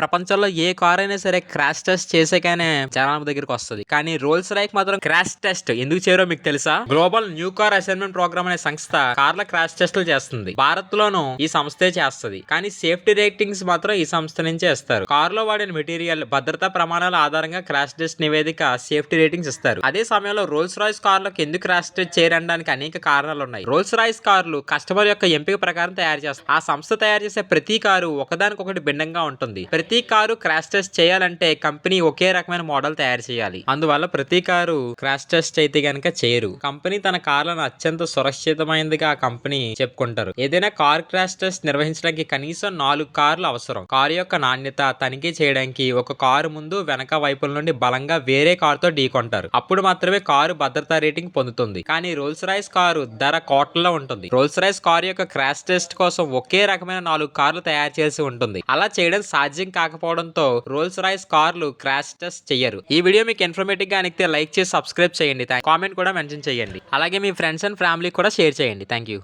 ప్రపంచంలో ఏ కార్ అయినా సరే క్రాష్ టెస్ట్ చేసాకనే జనాల దగ్గరికి వస్తుంది. కానీ రోల్స్ రైక్ మాత్రం క్రాష్ టెస్ట్ ఎందుకు చేయరో మీకు తెలుసా? Global new car assignment programme అనే సంస్థ కార్ల క్రాష్ టెస్టులు చేస్తుంది. భారత్ లోను ఈ సంస్థే చేస్తుంది. కానీ సేఫ్టీ రేటింగ్స్ మాత్రం ఈ సంస్థ నుంచే ఇస్తారు. కార్లో వాడిన మెటీరియల్ భద్రతా ప్రమాణాల ఆధారంగా క్రాష్ టెస్ట్ నివేదిక సేఫ్టీ రేటింగ్స్ ఇస్తారు. అదే సమయంలో రోల్స్ రాయ్స్ కార్లకు ఎందుకు క్రాష్ టెస్ట్ చేయడానికి అనేక కారణాలు ఉన్నాయి. రోల్స్ రాయ్స్ కార్లు కస్టమర్ యొక్క ఎంపిక ప్రకారం తయారు చేస్తారు ఆ సంస్థ తయారు చేసే ప్రతి కారు ఒకదానికొకటి భిన్నంగా ఉంటుంది. ప్రతి ప్రతి కారు క్రాష్ టెస్ట్ చేయాలంటే కంపెనీ ఒకే రకమైన మోడల్ తయారు చేయాలి. అందువల్ల ప్రతి కారు క్రాష్ టెస్ట్ అయితే గనక చేయరు. కంపెనీ తన కార్లను అత్యంత సురక్షితమైనదిగా ఆ కంపెనీ చెప్పుకుంటారు. ఏదైనా కార్ క్రాష్ టెస్ట్ నిర్వహించడానికి కనీసం నాలుగు కార్లు అవసరం. కారు యొక్క నాణ్యత తనిఖీ చేయడానికి ఒక కారు ముందు వెనక వైపుల నుండి బలంగా వేరే కారుతో ఢీకొంటారు అప్పుడు మాత్రమే కారు భద్రతా రేటింగ్ పొందుతుంది. కానీ రోల్స్ రాయ్స్ కారు ధర కోట్లలో ఉంటుంది. రోల్స్ రాయ్స్ కారు యొక్క క్రాష్ టెస్ట్ కోసం ఒకే రకమైన నాలుగు కార్లు తయారు చేసి ఉంటుంది. అలా చేయడం సాధ్యం కాకపోవడంతో రోల్స్ రాయ్స్ కార్లు క్రాష్ టెస్ట్ చేయరు ఈ వీడియో మీకు ఇన్ఫర్మేటివ్గా అనిపితే లైక్ చేసి సబ్స్క్రైబ్ చేయండి. కామెంట్ కూడా మెన్షన్ చేయండి. అలాగే మీ ఫ్రెండ్స్ అండ్ ఫ్యామిలీ కూడా షేర్ చేయండి. Thank you